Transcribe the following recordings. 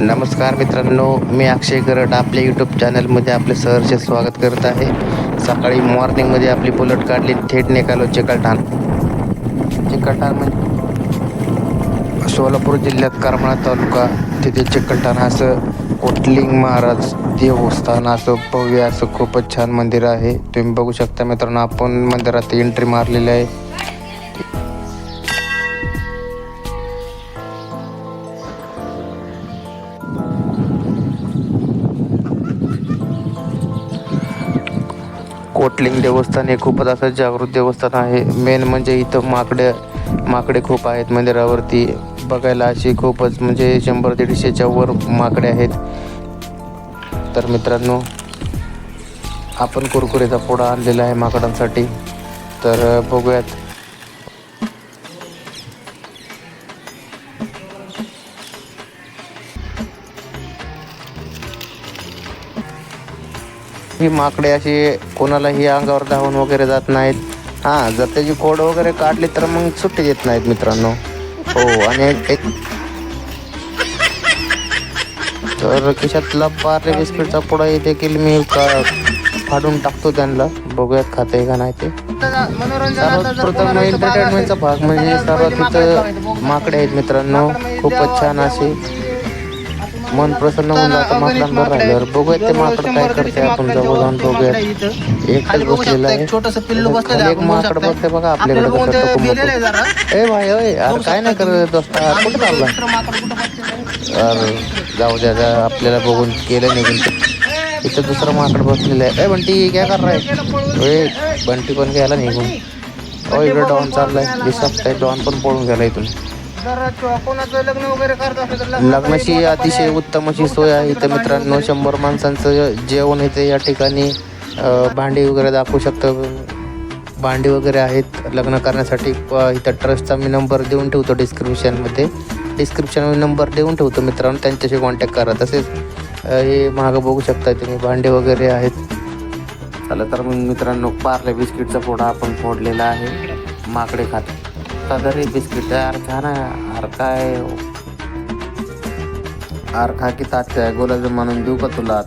नमस्कार मित्रांनो मी अक्षय गरड आपल्या यूट्यूब चॅनलमध्ये आपले सहर्ष स्वागत करत आहे. सकाळी मॉर्निंगमध्ये आपली बुलट काढली थेट निघालो चिकलठाण चिकलठाण म्हणजे सोलापूर जिल्ह्यात करमाळा तालुका तिथे चिकलठाण असं कोटलिंग महाराज देवस्थान असं भव्य असं खूपच छान मंदिर आहे. तुम्ही बघू शकता मित्रांनो आपण मंदिरात एंट्री मारलेली आहे. पटलिंग देवस्थान हे खूपच असं जागृत देवस्थान आहे. मेन म्हणजे इथं माकडे माकडे खूप आहेत मंदिरावरती. बघायला अशी खूपच म्हणजे शंभर दीडशेच्या वर माकडे आहेत. तर मित्रांनो आपण कुरकुरेचा पोडा आणलेला आहे माकडांसाठी. तर बघूयात. ही माकडे अशी कोणालाही अंगावर धावून वगैरे जात नाहीत. हां जर त्याची खोड वगैरे काढली तर मग सुट्टी देत नाहीत मित्रांनो. हो आणि एक तर खिशातला पार्ले बिस्किटचा पुडा देखील मी फाडून टाकतो त्यांना. बघूयात खाते का नाही ते. सर्वात प्रथम एंटरटेनमेंटचा भाग म्हणजे सर्वात तिथं माकडे आहेत मित्रांनो. खूपच छान असे मन प्रसन्न होऊन जातं माकडांवर राहिल्यावर बघूयात ते माकड काय करते आपण जवळ जाऊन बघूयात बसलेलं आहे. छोटस पिल्लू बसलेलं एक माकड बसते बघा आपल्याकडे कसं टोकून. ए भाई ओय अरे काय नाही करत दोस्ता कुठं चालला? अरे जाऊ द्या जा आपल्याला बघून केलं निघून. इथं दुसरं माकड बसलेलं आहे. ए बंटी काय कर राय ए बंटी पण गेला निघून. ओ इकडे डॉन चाललाय. दिसत डॉन पण पळून गेला इथून. जरा को- कोणाचं लग्न वगैरे करत असेल तर लग्नाचं अतिशय. उत्तम अशी सोय आहे इथं मित्रांनो. शंभर माणसांचं जेवण इथे या ठिकाणी अं, भांडी वगैरे दाखवू शकतं. भांडी वगैरे आहेत. लग्न करण्यासाठी प- इथं ट्रस्टचा मी नंबर देऊन ठेवतो डिस्क्रिप्शनमध्ये डिस्क्रिप्शनमध्ये नंबर देऊन ठेवतो मित्रांनो. त्यांच्याशी कॉन्टॅक्ट करा. तसेच अं, हे मागं बघू शकता तुम्ही. भांडे वगैरे आहेत. चला तर मग मित्रांनो पार्ले बिस्किटचा फोडा आपण फोडलेला आहे. माकडे खात तरी बिस्किट यार खा ना यार काय आर खा की तात्या गुलाबजाम म्हणून देऊ का तुला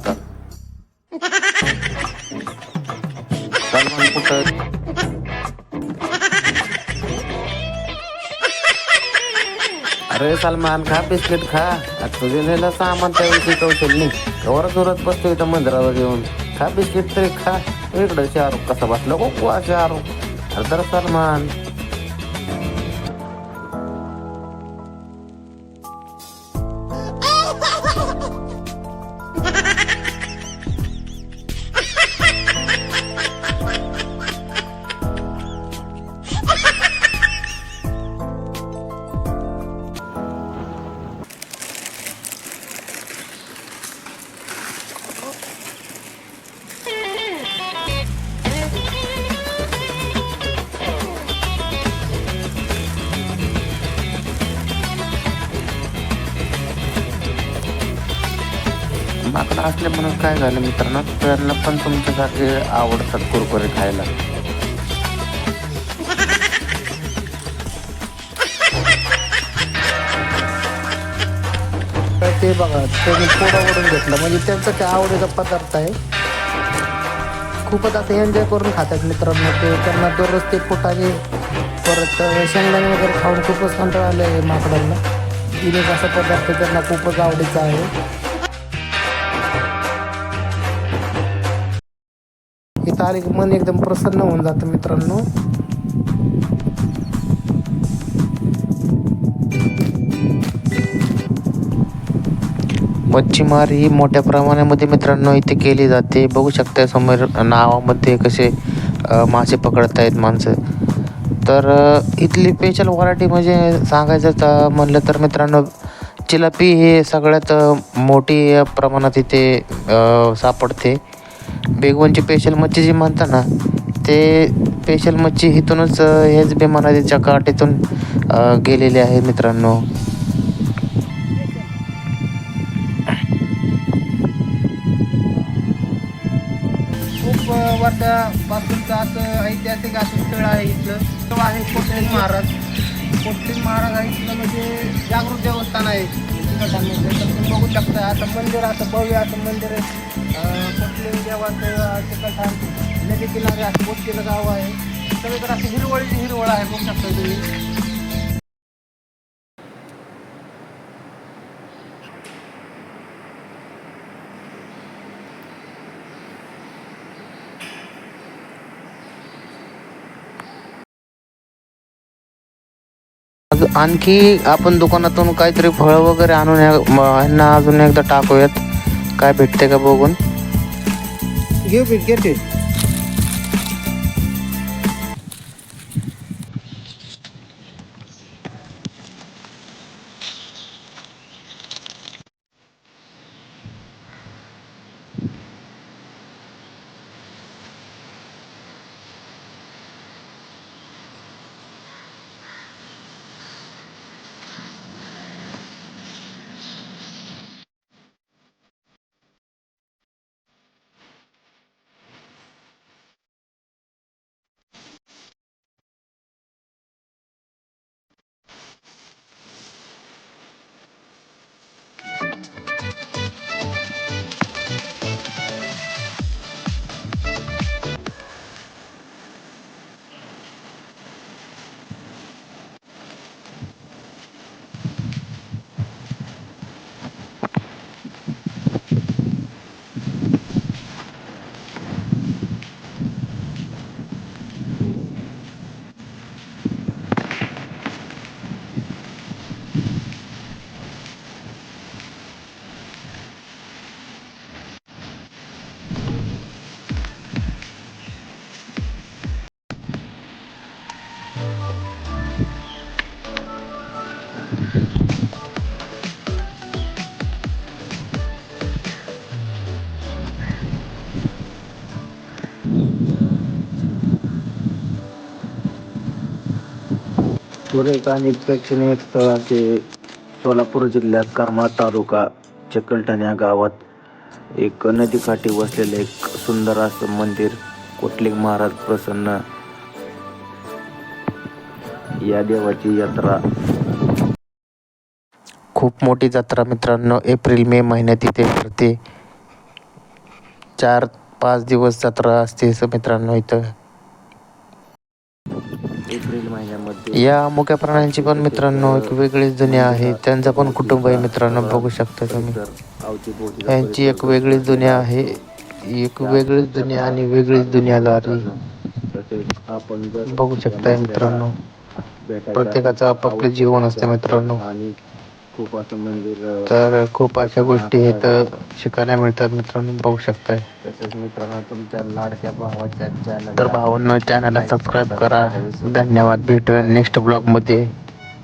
कुठं अरे सलमान खा, बिस्किट खा। तुझे नेलं सामान त्याविषयी कौशल नाही। कवर जोरात बसतो इथं मंदिरावर येऊन खा बिस्किट तरी खा। इकडं शाहरुख कसा बसला वा शाहरुख अरे तर सलमान। माकडं असले म्हणून काय झालं मित्रांनो? त्यांना पण तुमच्यासारखे आवडतात कुरकुरे खायला. तर ते बघा त्यांनी पोटावरून घेतलं. म्हणजे त्यांचं ते आवडीचा पदार्थ आहे? खूपच आता एन्जॉय करून खातात मित्रांनो ते. त्यांना दररोज ते पोटाने परत शेंगदाणे वगैरे खाऊन खूपच कंटाळ आले आहे माकडांना. गिरेक असा पदार्थ त्यांना खूपच आवडीचा आहे. आणि मन एकदम प्रसन्न होऊन जातं मित्रांनो. मच्छीमार ही मोठ्या प्रमाणामध्ये मित्रांनो इथे केली जाते. बघू शकता समोर नावामध्ये कसे मासे पकडत आहेत माणसं. तर इथली स्पेशल व्हरायटी म्हणजे सांगायचं तर म्हणलं तर मित्रांनो चिलापी हे सगळ्यात मोठी प्रमाणात इथे सापडते. बेगवनची स्पेशल मच्छी जी म्हणता ना ते स्पेशल मच्छी इथूनच हेच भीमा काठेतून काठीतून आहे मित्रांनो. खूप वर्षापासूनचं असं ऐतिहासिक असं स्थळ आहे इथलं. आहे कोटलिंग महाराज. कोटलिंग महाराज आहे इथलं म्हणजे जागृत देवस्थान आहे. तुम्ही बघू शकता. आता मंदिर असं भव्य असं मंदिर आहे. अं, देवाचं चिकलठाण नदी किनारे असं वस्तीचं गाव आहे. सगळीकडे असं हिरवळीची हिरवळ आहे बघू शकता तुम्ही. आणखी आपण दुकानातून काहीतरी फळं वगैरे आणून ह्यांना अजून एकदा टाकूयात. काय भेटते का बघून घेऊ पीठ घे पीठ सुरेख आणि प्रेक्षणीय स्थळाचे सोलापूर जिल्ह्यात करमाळ तालुका चिकलठाण या गावात एक नदीकाठी वसलेले एक सुंदर असं मंदिर कोटलिंग महाराज प्रसन्न? या देवाची यात्रा. खूप मोठी जत्रा मित्रांनो एप्रिल मे महिन्यात इथे भरते. चार पाच दिवस जत्रा असते असं मित्रांनो इथं. या मुक्या प्राण्यांची पण मित्रांनो एक वेगळीच दुनिया आहे. त्यांचं पण कुटुंब आहे मित्रांनो बघू शकता तुम्ही. यांची एक वेगळीच दुनिया आहे. एक वेगळीच दुनिया आणि वेगळीच दुनियादारी. बघू शकताय मित्रांनो. प्रत्येकाचं आपापलं जीवन असते मित्रांनो. आणि खूप असं मंदिर तर खूप अशा गोष्टी इथं शिकायला मिळतात मित्रांनो बघू शकताय. तसेच मित्रांनो तुमच्या लाडक्या भावाच्या चॅनल तर भावांनो चॅनलला सबस्क्राईब करा. धन्यवाद. भेटूया नेक्स्ट ब्लॉगमध्ये